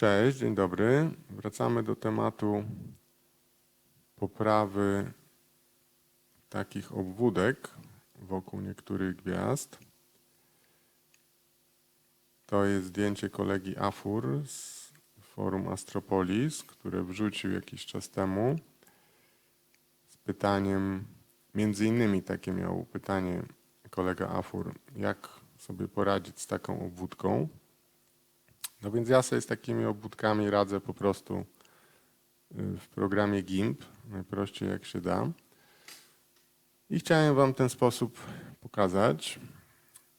Cześć, dzień dobry. Wracamy do tematu poprawy takich obwódek wokół niektórych gwiazd. To jest zdjęcie kolegi Afur z forum Astropolis, które wrzucił jakiś czas temu z pytaniem, między innymi takie miał pytanie kolega Afur, jak sobie poradzić z taką obwódką. No więc ja sobie z takimi obwódkami radzę po prostu y, w programie GIMP, najprościej jak się da. I chciałem Wam ten sposób pokazać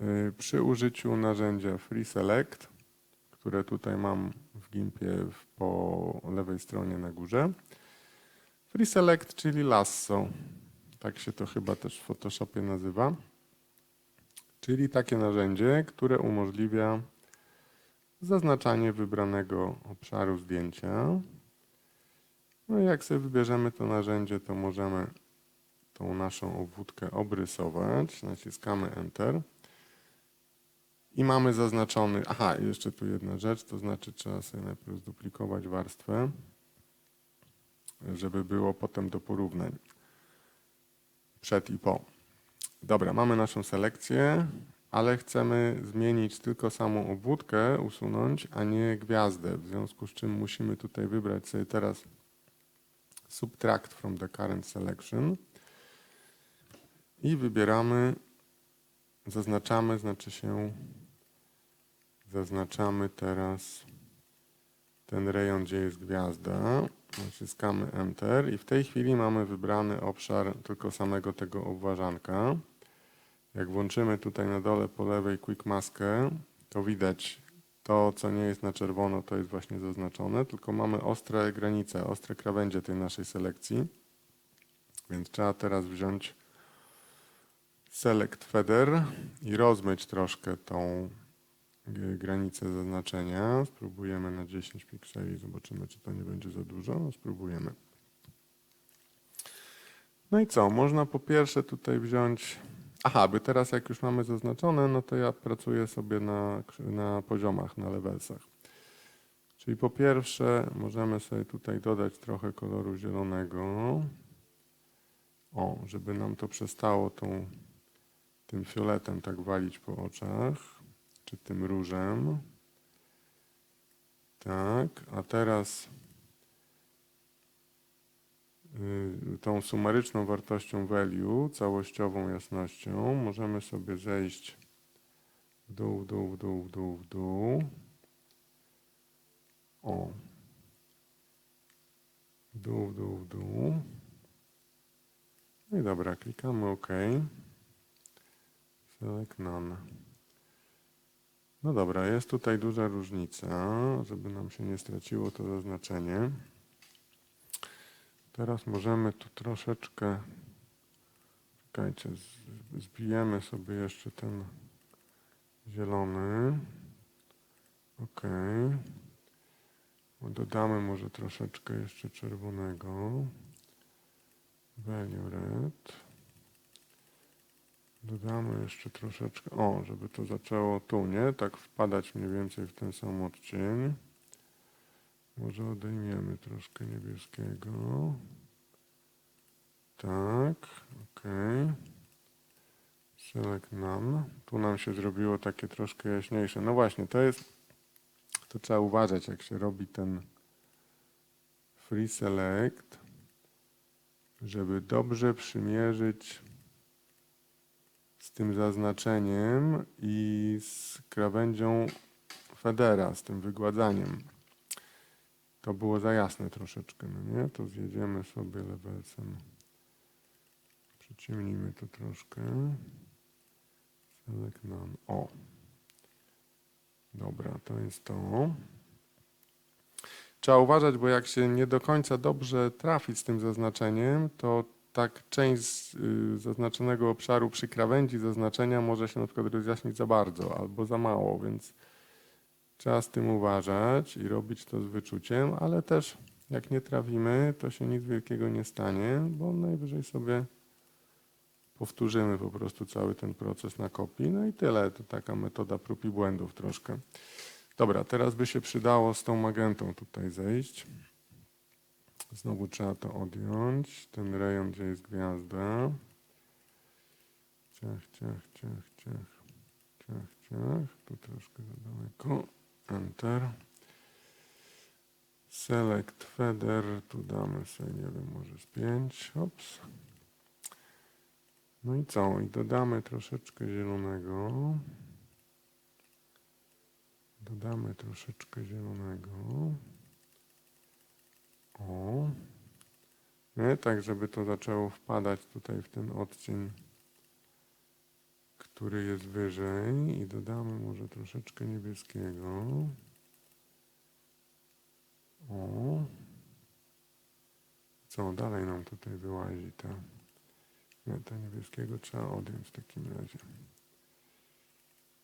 y, przy użyciu narzędzia Free Select, które tutaj mam w GIMPie po lewej stronie na górze. Free Select, czyli lasso, tak się to chyba też w Photoshopie nazywa. Czyli takie narzędzie, które umożliwia zaznaczanie wybranego obszaru zdjęcia. No i jak sobie wybierzemy to narzędzie, to możemy tą naszą obwódkę obrysować. Naciskamy Enter. I mamy zaznaczony, aha, jeszcze tu jedna rzecz, to znaczy trzeba sobie najpierw zduplikować warstwę, żeby było potem do porównań przed i po. Dobra, mamy naszą selekcję, ale chcemy zmienić tylko samą obwódkę, usunąć, a nie gwiazdę. W związku z czym musimy tutaj wybrać sobie teraz Subtract from the current selection i wybieramy, zaznaczamy, znaczy się, zaznaczamy teraz ten rejon, gdzie jest gwiazda. Naciskamy Enter i w tej chwili mamy wybrany obszar tylko samego tego obwarzanka. Jak włączymy tutaj na dole po lewej Quick Maskę, to widać to, co nie jest na czerwono, to jest właśnie zaznaczone, tylko mamy ostre granice, ostre krawędzie tej naszej selekcji. Więc trzeba teraz wziąć Select Feather i rozmyć troszkę tą g- granicę zaznaczenia. Spróbujemy na 10 pikseli, zobaczymy, czy to nie będzie za dużo. No, spróbujemy. No i co? Można po pierwsze tutaj wziąć Aha, by teraz jak już mamy zaznaczone, no to ja pracuję sobie na, na poziomach, na levelsach. Czyli po pierwsze możemy sobie tutaj dodać trochę koloru zielonego. O, żeby nam to przestało tą, tym fioletem tak walić po oczach, czy tym różem. Tak, a teraz tą sumaryczną wartością value, całościową jasnością, możemy sobie zejść w dół, w dół, w dół, w dół, w dół. O. W dół, w dół, w dół. No i dobra, klikamy OK. Select none. No dobra, jest tutaj duża różnica, żeby nam się nie straciło to zaznaczenie. Teraz możemy tu troszeczkę, czekajcie, zbijemy sobie jeszcze ten zielony. Ok. Dodamy może troszeczkę jeszcze czerwonego. Value red. Dodamy jeszcze troszeczkę, o, żeby to zaczęło tu, nie? Tak wpadać mniej więcej w ten sam odcień. Może odejmiemy troszkę niebieskiego. Tak, ok. Select none. Tu nam się zrobiło takie troszkę jaśniejsze. No właśnie, to jest, to trzeba uważać, jak się robi ten free select, żeby dobrze przymierzyć z tym zaznaczeniem i z krawędzią federa, z tym wygładzaniem. To było za jasne troszeczkę, no nie? To zjedziemy sobie levelsem. Przyciemnijmy to troszkę. Select. O. Dobra, to jest to. Trzeba uważać, bo jak się nie do końca dobrze trafi z tym zaznaczeniem, to tak część z y, zaznaczonego obszaru przy krawędzi zaznaczenia może się na przykład rozjaśnić za bardzo albo za mało, więc Trzeba z tym uważać i robić to z wyczuciem, ale też jak nie trawimy, to się nic wielkiego nie stanie, bo najwyżej sobie powtórzymy po prostu cały ten proces na kopii. No i tyle. To taka metoda prób i błędów troszkę. Dobra, teraz by się przydało z tą magentą tutaj zejść. Znowu trzeba to odjąć. Ten rejon, gdzie jest gwiazda. Ciach, ciach, ciach, ciach, ciach, ciach. Tu troszkę za daleko. Enter. Select feather. Tu damy sobie, nie wiem, może z 5. Ops. No i co? I dodamy troszeczkę zielonego. Dodamy troszeczkę zielonego. O. Nie, tak żeby to zaczęło wpadać tutaj w ten odcień, który jest wyżej. I dodamy może troszeczkę niebieskiego. O. Co dalej nam tutaj wyłazi ta. To niebieskiego trzeba odjąć w takim razie.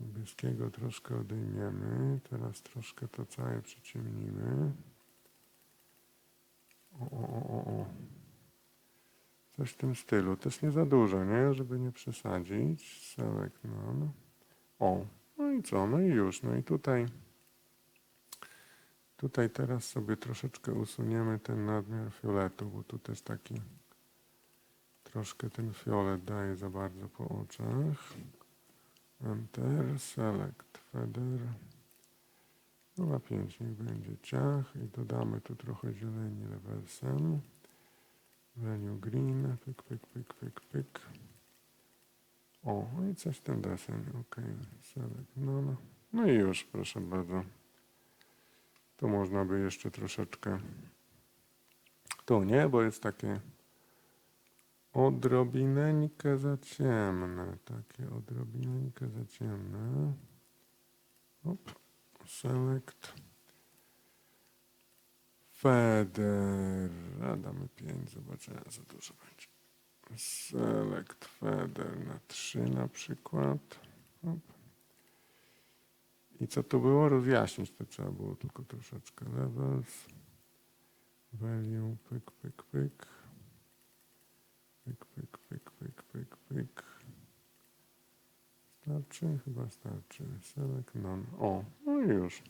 Niebieskiego troszkę odejmiemy. Teraz troszkę to całe przyciemnimy. O, o, o, o. Coś w tym stylu. Też nie za dużo, nie? Żeby nie przesadzić. Select none. O, no i co? No i już. No i tutaj tutaj teraz sobie troszeczkę usuniemy ten nadmiar fioletu, bo tu też taki troszkę ten fiolet daje za bardzo po oczach. Enter, select, feather. No na 5 niech będzie ciach i dodamy tu trochę zieleni levelsem. Value green, pyk, pyk, pyk, pyk, pyk. O, no i coś ten deseń, ok, select, no, no. No i już, proszę bardzo. Tu można by jeszcze troszeczkę, tu nie, bo jest takie odrobineńkę za ciemne, takie odrobineńkę za ciemne. Op, select. Feather, a damy 5, zobaczymy co dużo będzie. Select feather na 3 na przykład. Op. I co tu było? Rozjaśnić to trzeba było tylko troszeczkę. Levels, value, pyk, pyk, pyk. Pyk, pyk, pyk, pyk, pyk, pyk. Starczy? Chyba starczy. Select none. O, no i już.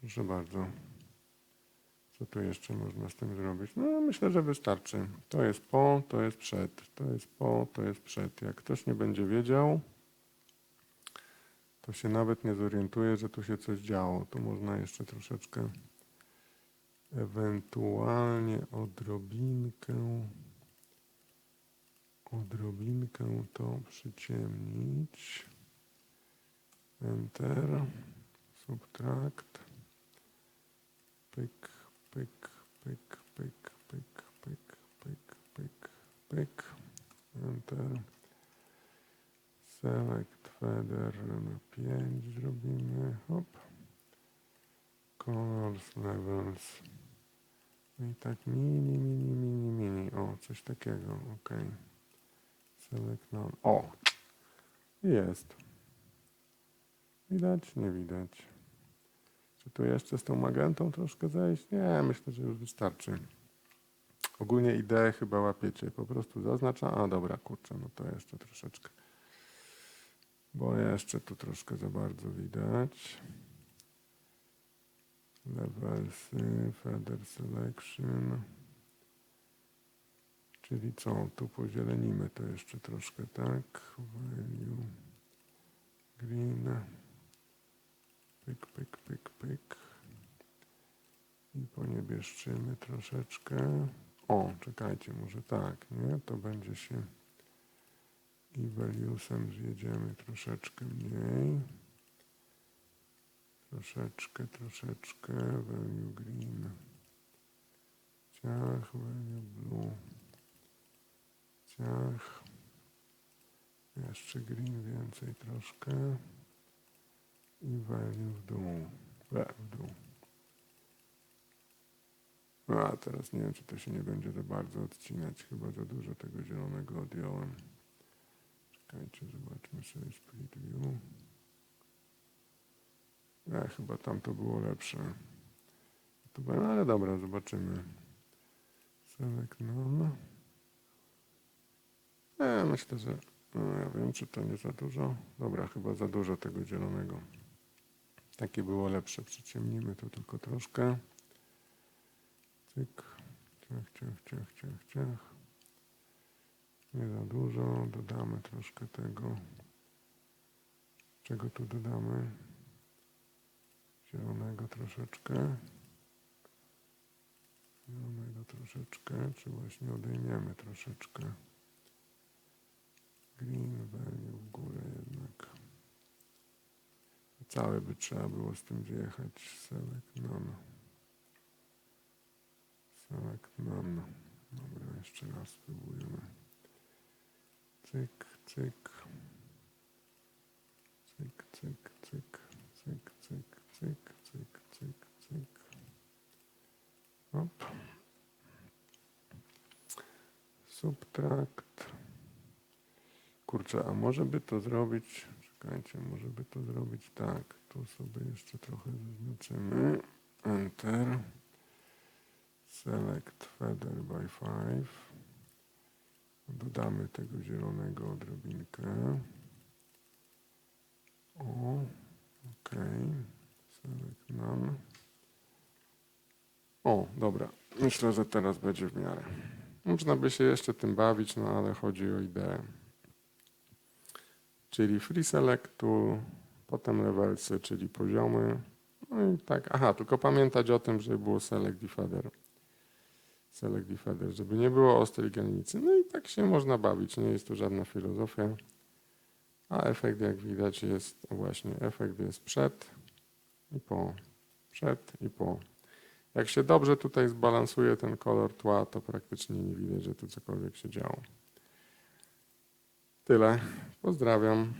Proszę bardzo. Co tu jeszcze można z tym zrobić? No myślę, że wystarczy. To jest po, to jest przed. To jest po, to jest przed. Jak ktoś nie będzie wiedział, to się nawet nie zorientuje, że tu się coś działo. Tu można jeszcze troszeczkę ewentualnie odrobinkę odrobinkę to przyciemnić. Enter. Subtract. Pyk, pyk, pyk, pyk, pyk, pyk, pyk, pyk, pyk. Enter. Select feather na 5 zrobimy. Hop. Colors, levels. No i tak mini, mini, mini, mini. O, coś takiego. ok. Select none. O! Jest. Widać? Nie widać. Czy tu jeszcze z tą magentą troszkę zejść? Nie, myślę, że już wystarczy. Ogólnie ideę chyba łapiecie. Po prostu zaznaczam. A dobra, kurczę, no to jeszcze troszeczkę. Bo jeszcze tu troszkę za bardzo widać. Levelsy, feather selection. Czyli co? Tu pozielenimy to jeszcze troszkę, tak? Value green. Pyk, pyk, pyk, pyk. I poniebieszczymy troszeczkę. O, czekajcie, może tak, nie? To będzie się i valuesem zjedziemy troszeczkę mniej. Troszeczkę, troszeczkę. Value green. Ciach, value blue. Ciach. Jeszcze green więcej troszkę. I value w dół. E, w dół. No, A teraz nie wiem, czy to się nie będzie za bardzo odcinać. Chyba za dużo tego zielonego odjąłem. Czekajcie, zobaczmy sobie split view. Ja, chyba tam to było lepsze. To, było- no, ale dobra, zobaczymy. Select none. Ja myślę, że no, ja wiem, czy to nie za dużo. Dobra, chyba za dużo tego zielonego. Takie było lepsze. Przyciemnimy to tylko troszkę. Cyk. Ciach, ciach, ciach, ciach, ciach. Nie za dużo. Dodamy troszkę tego. Czego tu dodamy? Zielonego troszeczkę. Zielonego troszeczkę, czy właśnie odejmiemy troszeczkę. Green value w górę jednak. Całe by trzeba było z tym zjechać. Select none. No. Select none. No. Dobra, jeszcze raz spróbujemy. Cyk, cyk. Cyk, cyk, cyk. Cyk, cyk, cyk, cyk, cyk, cyk. Op. Subtrakt. Kurczę, a może by to zrobić czekajcie, może by to zrobić tak, tu sobie jeszcze trochę zaznaczymy, Enter, Select Feather by 5, dodamy tego zielonego odrobinkę, o, ok, Select None, o, dobra, myślę, że teraz będzie w miarę. Można by się jeszcze tym bawić, no ale chodzi o ideę czyli free select tool, potem levelsy, czyli poziomy. No i tak, aha, tylko pamiętać o tym, żeby było select i feather. Select i feather, żeby nie było ostrej granicy. No i tak się można bawić, nie jest to żadna filozofia. A efekt, jak widać, jest właśnie, efekt jest przed i po, przed i po. Jak się dobrze tutaj zbalansuje ten kolor tła, to praktycznie nie widać, że tu cokolwiek się działo. Tyle. Pozdrawiam.